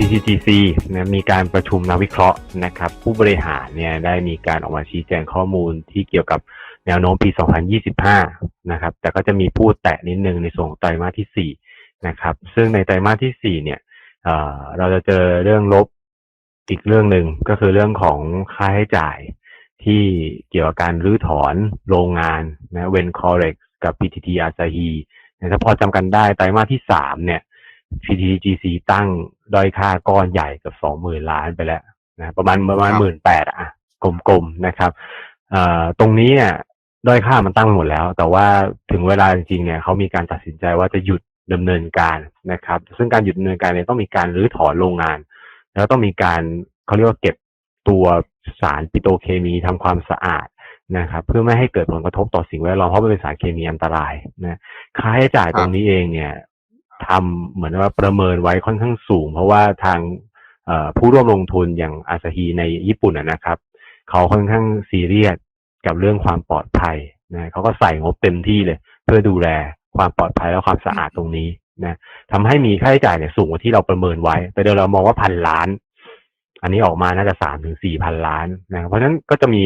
PCGC นะมีการประชุมนักวิเคราะห์นะครับผู้บริหารเนี่ยได้มีการออกมาชี้แจงข้อมูลที่เกี่ยวกับแนวโน้มปี 2025 นะครับ แต่ก็จะมีพูดแตะนิดนึงในส่วนของไตรมาสที่ 4 นะครับ ซึ่งในไตรมาสที่ 4 เนี่ยเอ่อเราจะเจอเรื่องลบอีกเรื่องหนึ่งก็คือเรื่องของค่าใช้จ่ายที่เกี่ยวกับการรื้อถอนโรงงานนะเวนคอร์เร็กกับ PTT อาซาฮีนะถ้าพอจำกันได้ไตรมาสที่สามเนี่ย PTTGC ตั้ง ด้อยค่าก้อนใหญ่กับสองหมื่นล้านไปแล้วนะประมาณประมาณครับหมื่นแปดอะกลมๆนะครับเอ่อตรงนี้เนี่ยด้อยค่ามันตั้งไปหมดแล้ว แต่ว่าถึงเวลาจริงๆเนี่ยเขามีการตัดสินใจว่าจะหยุดดำเนินการนะครับ ซึ่งการหยุดดำเนินการเนี่ยต้องมีการรื้อถอนโรงงาน แล้วต้องมีการเขาเรียกว่าเก็บตัวสารปิโตรเคมีทำความสะอาดนะครับ เพื่อไม่ให้เกิดผลกระทบต่อสิ่งแวดล้อมเพราะมันเป็นสารเคมีอันตรายนะค่าใช้จ่ายตรงนี้เองเนี่ย ทำเหมือนว่าประเมินไว้ค่อนข้างสูง เพราะว่าทางผู้ร่วมลงทุนอย่างอาซาฮีในญี่ปุ่นนะครับเขาค่อนข้างซีเรียสกับเรื่องความปลอดภัยนะเขาก็ใส่งบเต็มที่เลย เพื่อดูแลความปลอดภัยและความสะอาดตรงนี้นะทำให้มีค่าใช้จ่ายเนี่ยสูงกว่าที่เราประเมินไว้ แต่เดี๋ยวเรามองว่าพันล้าน อันนี้ออกมาน่าจะสามถึงสี่พันล้านนะเพราะฉะนั้นก็จะมี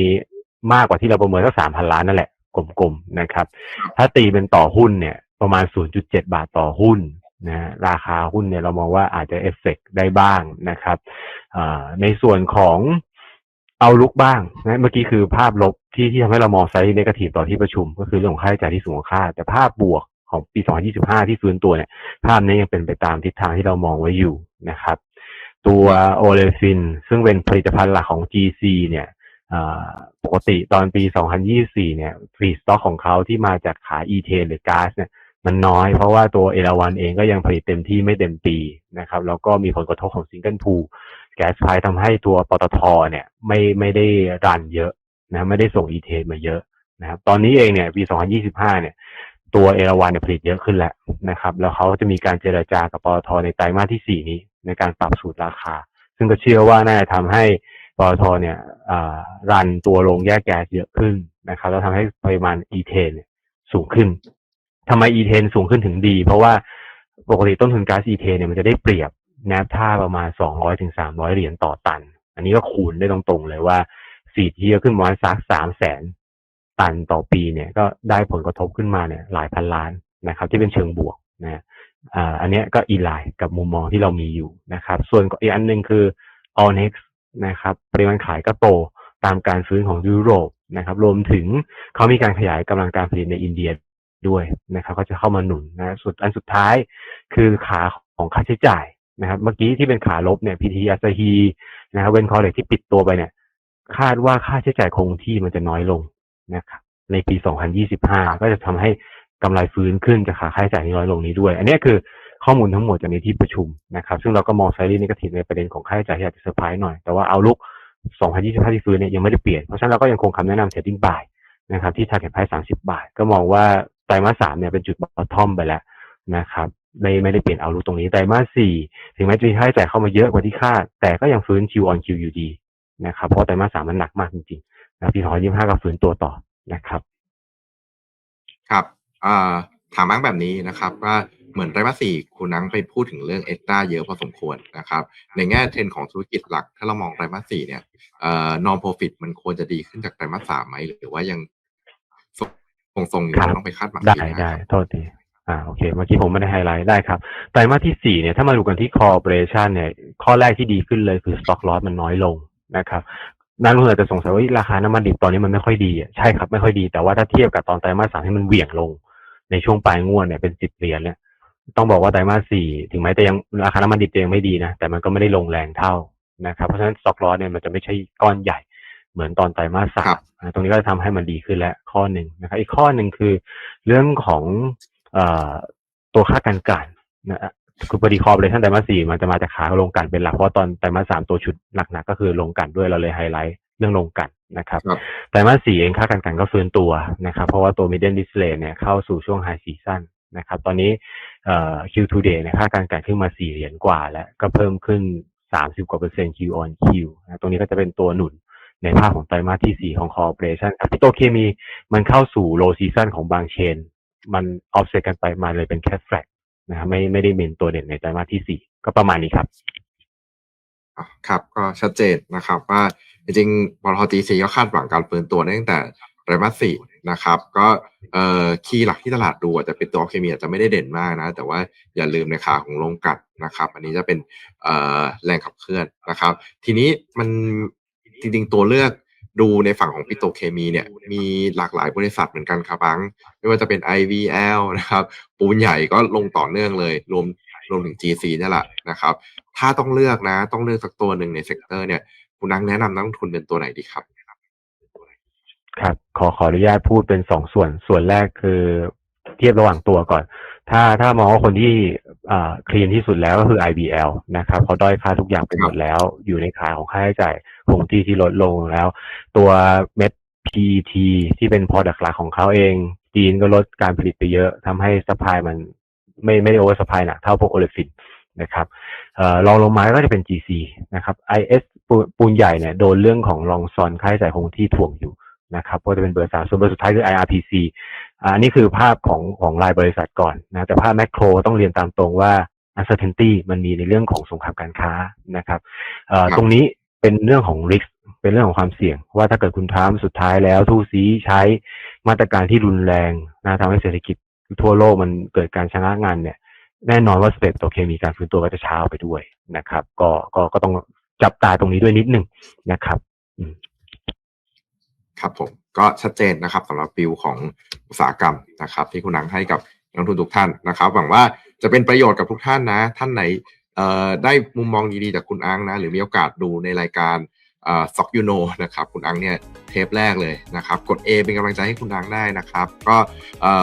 มากกว่าที่เราประเมินสักสามพันล้านนั่นแหละกลมๆนะครับ ถ้าตีเป็นต่อหุ้นเนี่ย ประมาณ 0.7 บาทต่อหุ้น นะราคาหุ้นเนี่ยเรามองว่าอาจจะเอฟเฟกได้บ้างนะครับในส่วนของเอาลุกบ้างนะเมื่อกี้คือภาพลบที่ที่ทำให้เรามองไซด์นกาทีฟต่อที่ประชุม ก็คือเรื่องของค่าใช้จ่ายที่สูงกว่าคาดแต่ภาพบวกของปี 2025 ที่ฟื้นตัวเนี่ยภาพนี้ยังเป็นไปตามทิศทางที่เรามองไว้อยู่นะครับ ตัวโอเลฟิน ซึ่งเป็นผลิตภัณฑ์หลักของ GC เนี่ยปกติตอนปี 2024 เนี่ยฟรีสต็อกของเขาที่มาจากขายอีเทนหรือก๊าซเนี่ย มันน้อยเพราะว่าตัวเอราวันเองก็ยังผลิตเต็มที่ไม่เต็มปีนะครับแล้วก็มีผลกระทบของซิงเกิลพูแก๊สไฟทำให้ตัวปตทเนี่ยไม่ไม่ได้รันเยอะนะไม่ได้ส่งอีเทนมาเยอะนะครับตอนนี้เองเนี่ยปี 2025 เนี่ยตัวเอราวันเนี่ยผลิตเยอะขึ้นแล้วนะครับแล้วเขาจะมีการเจรจากับปตทในไตรมาสที่ 4 นี้ในการปรับสูตรราคา ซึ่งก็เชื่อว่าน่าจะทำให้ปตทเนี่ยอ่ารันตัวโรงแยกแก๊สเยอะขึ้นนะครับแล้วทำให้ปริมาณอีเทนสูงขึ้น ทำไมอีเทนสูงขึ้นถึงดี เพราะว่าปกติต้นทุนก๊าซอีเทนเนี่ยมันจะได้เปรียบแนบท่าประมาณ200ถึง300เหรียญต่อตัน อันนี้ก็คูณได้ตรงๆเลยว่าฟีดที่ยขึ้นประมาณสักสามแสนตันต่อปีเนี่ยก็ได้ผลกระทบขึ้นมาเนี่ยหลายพันล้านนะครับ ที่เป็นเชิงบวกนะอันนี้ก็อีไลน์กับมุมมองที่เรามีอยู่นะครับ ส่วนอีกอันหนึ่งคือ Allnex นะครับปริมาณขายก็โตตามการฟื้นของยุโรปนะครับ รวมถึงเขามีการขยายกำลังการผลิตในอินเดีย ด้วยนะครับก็จะเข้ามาหนุนนะสุดอันสุดท้ายคือขาของค่าใช้จ่ายนะครับ เมื่อกี้ที่เป็นขาลบเนี่ยพีทีอาซาฮีนะครับเวนคอร์เรที่ปิดตัวไปเนี่ย คาดว่าค่าใช้จ่ายคงที่มันจะน้อยลงนะครับในปี 2025 ก็จะทำให้กำไรฟื้นขึ้นจากขาค่าใช้จ่ายที่น้อยลงนี้ด้วย อันนี้คือข้อมูลทั้งหมดจากในที่ประชุมนะครับ ซึ่งเราก็มองไซรีนิกทีในประเด็นของค่าใช้จ่ายที่อาจจะเซอร์ไพรส์หน่อย แต่ว่าเอาลุก2025 ที่ฟื้นเนี่ยยังไม่ได้เปลี่ยน เพราะฉะนั้นเราก็ยังคงคำแนะนำเทรดดิ้งบายนะครับที่ target price 30 บาท ก็มองว่า ตรมาสสามเนี่ยเป็นจุดบอททอมไปแล้วนะครับไม่ไม่ได้เปลี่ยนเอาลุกตรงนี้ไตรมาสสี่ถึงแม้จะมีค่าใช้จ่ายเข้ามาเยอะกว่าที่คาด แต่ก็ยังฟื้น Q on Q อยู่ดีนะครับ เพราะไตรมาสสามมันหนักมากจริงๆนะปี2025ก็ฟื้นตัวต่อนะครับ ครับอ่าถามบ้างแบบนี้นะครับว่าเหมือนไตรมาสสี่คุณนังไปพูดถึงเรื่องเอ็กตร้าเยอะพอสมควรนะครับ ในแง่เทรนด์ของธุรกิจหลัก ถ้าเรามองไตรมาสสี่เนี่ยเอ่อนอนโปรฟิตมันควรจะดีขึ้นจากไตรมาสสามไหมหรือว่ายัง ทรงทรงๆอยู่ครับต้องไปคาดหวังได้ปีหน้าได้ครับโทษทีอ่าโอเคเมื่อกี้ผมไม่ได้ไฮไลท์ได้ครับไตรมาสที่สี่เนี่ยถ้ามาดูกันที่ corporation เนี่ย ข้อแรกที่ดีขึ้นเลยคือ stock loss มันน้อยลงนะครับนักลงทุนอาจจะสงสัยว่าเฮ้ยราคาน้ำมันดิบตอนนี้มันไม่ค่อยดีอะใช่ครับไม่ค่อยดีแต่ว่าถ้าเทียบกับตอนไตรมาสสามที่มันเหวี่ยงลง ในช่วงปลายงวดเนี่ยเป็นสิบเหรียญเนี่ยต้องบอกว่าไตรมาสสี่ถึงแม้จะยังราคาน้ำมันดิบจะยังไม่ดีนะแต่มันก็ไม่ได้ลงแรงเท่านะครับเพราะฉะนั้น stock loss เนี่ยมันจะไม่ใช่ก้อนใหญ่ เหมือนตอนไตรมาสสาครัมบอ่าตรงนี้ก็จะทำให้มันดีขึ้นแล้วข้อหนึ่งนะครับ อีกข้อหนึ่งคือเรื่องของเอ่อตัวค่าการกลั่นนะฮะคือพอดีคอร์ปเลยท่านไตรมาสสี่มันจะมาจากขาลงกลั่นเป็นหลักเพราะว่าตอนไตรมาสสามตัวชุดหนักๆก็คือลงกลั่นด้วยเราเลยไฮไลท์เรื่องลงกลั่นนะครับครับไตรมาสสี่เองค่าการกลั่นก็ฟื้นตัวนะครับ เพราะว่าตัว median distillate เนี่ยเข้าสู่ช่วง high season นะครับ ตอนนี้เอ่อ Q2 day เนี่ยค่าการกลั่นขึ้นมาสี่เหรียญกว่า แล้วก็เพิ่มขึ้นสามสิบกว่าเปอร์เซ็นต์ Q on Q นะตรงนี้ก็จะเป็นตัวหนุน ในภาพของไตรมาสที่สี่ของ corporation ครับปิโตเคมีมันเข้าสู่ low season ของบางเชน มัน offset กันไปมาเลยเป็นแค่ flat นะครับไม่ไม่ได้เป็นตัวเด่นในไตรมาสที่สี่ก็ประมาณนี้ครับครับก็ชัดเจนนะครับว่าจริงๆปตท GC ก็คาดหวังการฟื้นตัวตั้งแต่ไตรมาสสี่นะครับ ก็เอ่อคีย์หลักที่ตลาดดูอาจจะเป็นตัวเคมีอาจจะไม่ได้เด่นมากนะ แต่ว่าอย่าลืมในขาของโรงกัดนะครับ อันนี้จะเป็นเอ่อแรงขับเคลื่อนนะครับ ทีนี้มัน จริงๆ ตัวเลือกดูในฝั่งของปิโตเคมีเนี่ยมีหลากหลายบริษัทเหมือนกันครับบังไม่ว่าจะเป็น IVL นะครับปูนใหญ่ก็ลงต่อเนื่องเลย รวมรวมถึง GC นี่แหละนะครับ ถ้าต้องเลือกนะ ต้องเลือกสักตัวหนึ่งในเซกเตอร์เนี่ยคุณนังแนะนำนักลงทุนเป็นตัวไหนดีครับ ครับ ขอขออนุญาตพูดเป็นสองส่วนส่วนแรกคือเทียบระหว่างตัวก่อน ถ้าถ้ามองว่าคนที่ คลีนที่สุดแล้วก็คือ IBL นะครับเขาด้อยค่าทุกอย่างไปหมดแล้ว อยู่ในขาของค่าใช้จ่ายคงที่ที่ลดลงแล้ว ตัวเม็ด PET ที่เป็นพอดักหลักของเขาเอง จีนก็ลดการผลิตไปเยอะทำให้สปายมันไม่ไม่ได้โอเวอร์สปายหนักเท่าพวกโอเลฟินนะครับเอ่อรองลงมาก็จะเป็น GC นะครับ IS ปูปูนใหญ่เนี่ยโดนเรื่องของรองซอนค่าใช้จ่ายคงที่ถ่วงอยู่ นะครับก็จะเป็นเบอร์สามส่วนเบอร์สุดท้ายคือ IRPC อ่าอันนี้คือภาพของของรายบริษัทก่อนนะแต่ภาพแมกโครต้องเรียนตามตรงว่า uncertainty มันมีในเรื่องของสงครามการค้านะครับเอ่อครับตรงนี้เป็นเรื่องของ risk เป็นเรื่องของความเสี่ยง ว่าถ้าเกิดคุณทรัมป์สุดท้ายแล้วทู่ซีใช้มาตรการที่รุนแรงนะทำให้เศรษฐกิจทั่วโลกมันเกิดการชะงักงันเนี่ยแน่นอนว่าสเปรดตัวเคมีการฟื้นตัวก็จะช้าไปด้วยนะครับ ก็ก็ก็ต้องจับตาตรงนี้ด้วยนิดหนึ่งนะครับ ครับผมก็ชัดเจนนะครับสำหรับฟิวของอุตสาหกรรมนะครับ ที่คุณนังให้กับนักลงทุนทุกท่านนะครับหวังว่าจะเป็นประโยชน์กับทุกท่านนะ ท่านไหนได้มุมมองดีๆจากคุณอังนะ หรือมีโอกาสดูในรายการซ็อกยูโนนะครับ คุณอังเนี่ยเทปแรกเลยนะครับ กด A เป็นกำลังใจให้คุณอังได้นะครับ ก็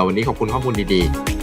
วันนี้ขอบคุณข้อมูลดีๆ